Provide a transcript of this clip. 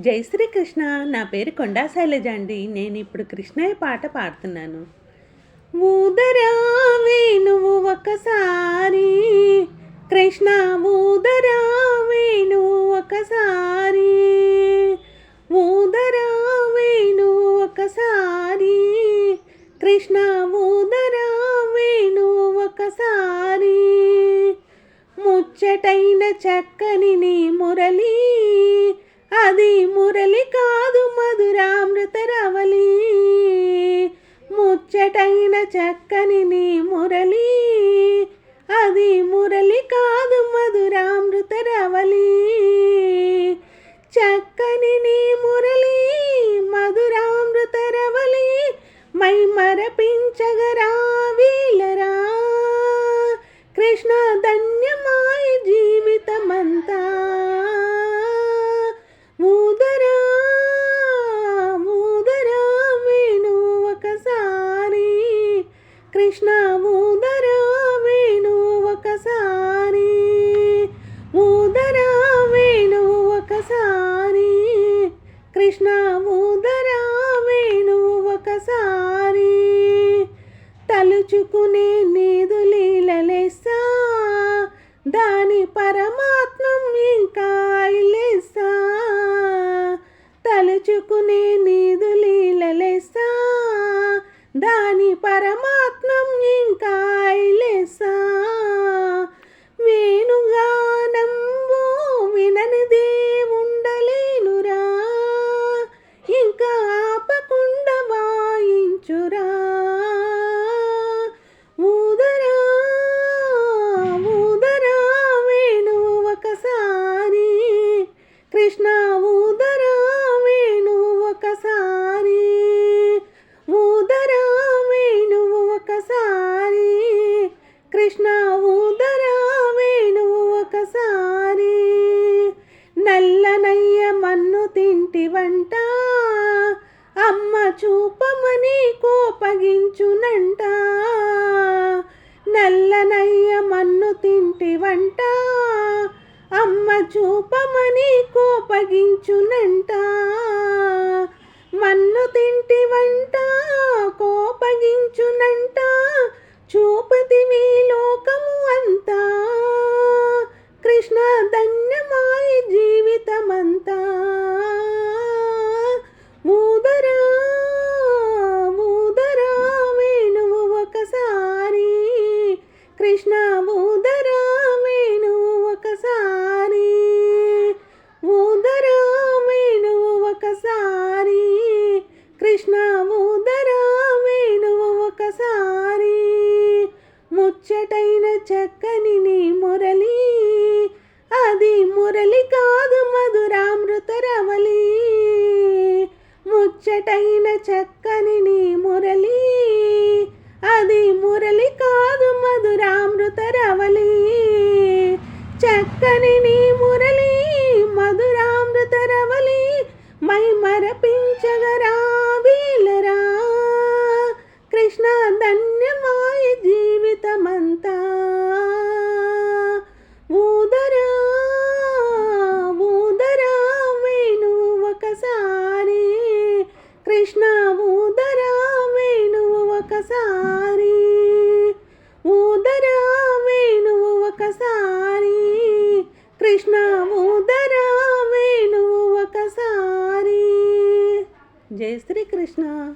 జై శ్రీకృష్ణ. నా పేరు కొండా శైలజ అండి. నేను ఇప్పుడు కృష్ణయ్య పాట పాడుతున్నాను. ఊదరా వేణువు ఒకసారి కృష్ణ ఊదరా వేణువు ఒకసారి. ఊదరా వేణువు ఒకసారి కృష్ణ ఊదరా వేణువు ఒకసారి. ముచ్చటైన చక్కని నీ మురళి అది మురళి కాదు మధురామృత రవలి ముచ్చటైన చక్కని నీ మురళి. అది మురళి కాదు మధురామృత రవలి చక్కని నీ మురళి మధురామృత రవలి మై మరపించగరా వీలరా. కృష్ణ ధన్యమాయ పరమాత్మం ఇంకా లేసా? తలుచుకునే నీదు లీలలేసా దాని పరమాత్మం ఇంకా లేసా? నల్లనయ్య మన్ను తింటి వంట. అమ్మ చూపమని కోపగించునంట నల్లనయ్య మన్ను తింటి వంట. అమ్మ చూపమని కోపగించునంట మన్ను తింటి వంట కోపగించునంట చూపతివి లోకము అంతా కృష్ణ ధన్యమాయ జీవితమంతా ఊదరా ఊదరా వేణువు ఒకసారి కృష్ణ ఊదరా వేణువు ఒకసారి ఊదరా వేణువు ఒకసారి కృష్ణ ఊదరా వేణువు ఒకసారి ముచ్చటైన చక్కని నీ మురళి అది మురళి కాదు మధురామృత రవలి ముచ్చటైన చక్కని నీ మురళి. అది మురళి కాదు మధురామృత రవలి చక్కని నీ మురళి మధురామృత రవలి మై మరపించగరా. కృష్ణ ఊదరా వేణు ఒకసారి. ఊదరా వేణు ఒకసారి. కృష్ణ ఊదరా వేణు ఒకసారి. జయ శ్రీకృష్ణ.